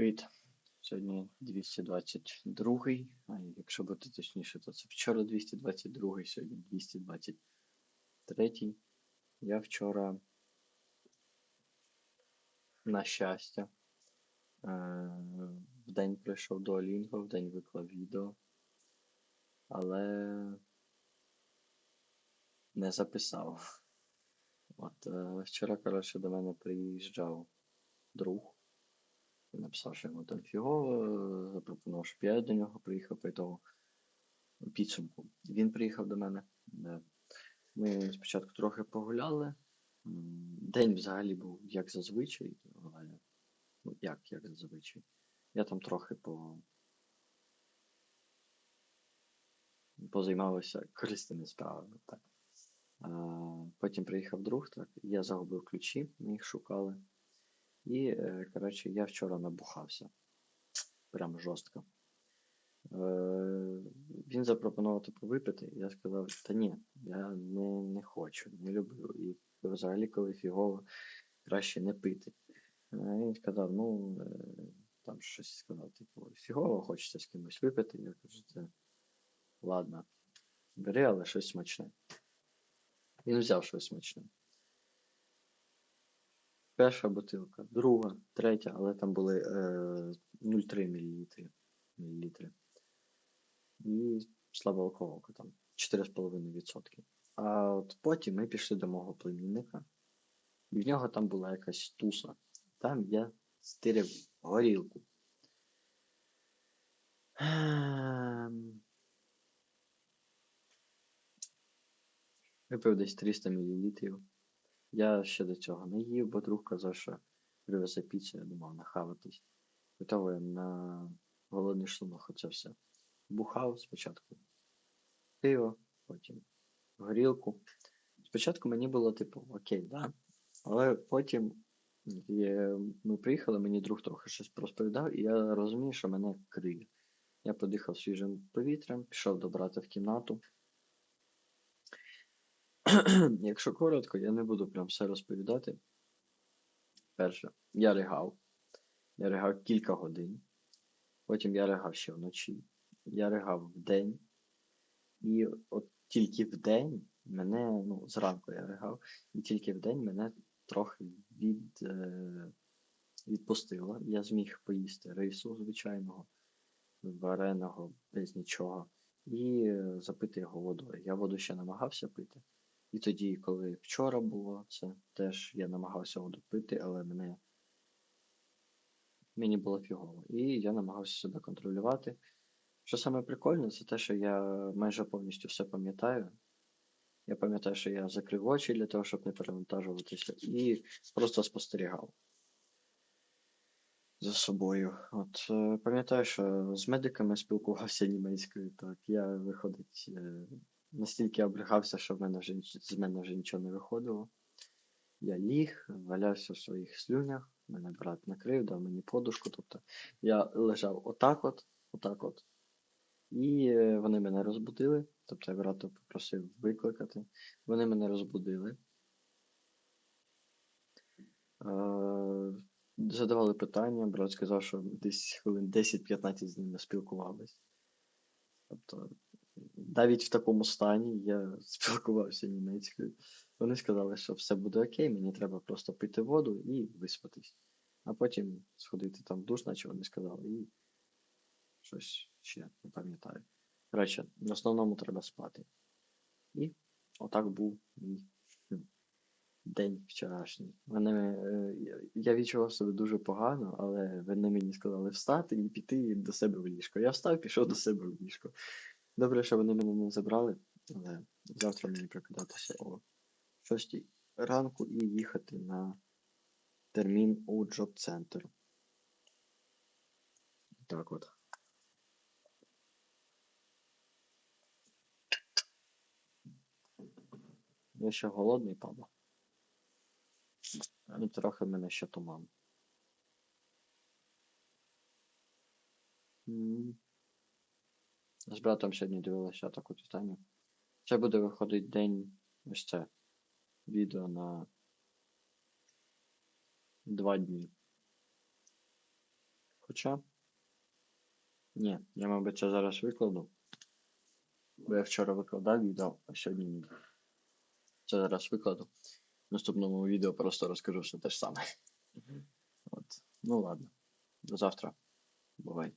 Привіт. Сьогодні 222, а якщо бути точніше, то це вчора 222, сьогодні 223. Я вчора, на щастя, е, в день прийшов до Олінго, в день виклав відео, але не записав. От е, вчора, коротше, до мене приїжджав друг. Написав, що йому там фігово, запропонував, щоб я до нього приїхав по того підсумку. Він приїхав до мене. Ми спочатку трохи погуляли. День взагалі був як зазвичай, ну як, як зазвичай. Я там трохи по... позаймалися корисними справами. Так. А, потім приїхав друг, так, я загубив ключі, ми їх шукали. І, е, коротше, я вчора набухався. Прям жорстко. Е, Він запропонував типу випити. Я сказав, та ні, я не, не хочу, не люблю. І взагалі, коли фігово, краще не пити. Е, Він сказав, ну, там щось сказав, типу, фігово, хочеться з кимось випити. Я кажу, це ладно, бери, але щось смачне. Він взяв щось смачне. Перша бутилка, друга, третя, але там були е, 0,3 мл. мілілітри. І слаба алкоголка, там 4,5%. А от потім ми пішли до мого племінника, і в нього там була якась туса. Там я стирив горілку. Ем. Випив десь 300 мл. Я ще до цього не їв, бо друг казав, що привезе піцу, я думав нахаватись. Готово я на голодний шлунок оце все. Бухав спочатку пиво, потім горілку. Спочатку мені було типу окей, да. Але потім є, ми приїхали, мені друг трохи щось розповідав, і я розумію, що мене криє. Я подихав свіжим повітрям, пішов до в кімнату. Якщо коротко, я не буду прям все розповідати. Перше, я ригав. Я ригав кілька годин. Потім я ригав ще вночі. Я ригав вдень. І от тільки вдень мене, ну, зранку я ригав, і тільки вдень мене трохи від, е, відпустило. Я зміг поїсти рису звичайного, вареного, без нічого, і е, запити його водою. Я воду ще намагався пити. І тоді, коли вчора було це, теж я намагався воду пити, але мене мені було фігово. І я намагався себе контролювати. Що саме прикольне, це те, що я майже повністю все пам'ятаю. Я пам'ятаю, що я закрив очі для того, щоб не перевантажуватися, і просто спостерігав за собою. От е, пам'ятаю, що з медиками спілкувався німецькою, так я виходить. Настільки обригався, що в мене вже з мене вже нічого не виходило. Я ліг, валявся в своїх слюнях, мене брат накрив, дав мені подушку. Тобто я лежав отак от, отак от. І е, вони мене розбудили. Тобто я брата попросив викликати. Вони мене розбудили. Е, Задавали питання, брат сказав, що десь хвилин 10-15 з ними спілкувались. Тобто навіть в такому стані я спілкувався німецькою. Вони сказали, що все буде окей, мені треба просто пити воду і виспатись. А потім сходити там в душ, наче вони сказали, і щось ще не пам'ятаю. Коротше, в основному треба спати. І отак був мій день вчорашній. Вони, е, я відчував себе дуже погано, але вони мені сказали встати і піти до себе в ліжко. Я встав, пішов до себе в ліжко. Добре, що вони мене не забрали, але завтра мені прокидатися о 6 ранку і їхати на термін у джоб-центр. Так от. Я ще голодний, папа. І трохи мене ще туман. М. З братом сьогодні дивилися таку титанію. Це буде виходить день ось це. Відео на два дні. Хоча. Ні, я, мабуть, це зараз викладу. Бо я вчора викладав відео, а сьогодні ні. Це зараз викладу. В наступному відео просто розкажу все те ж саме. От. Ну ладно. До завтра. Бувай.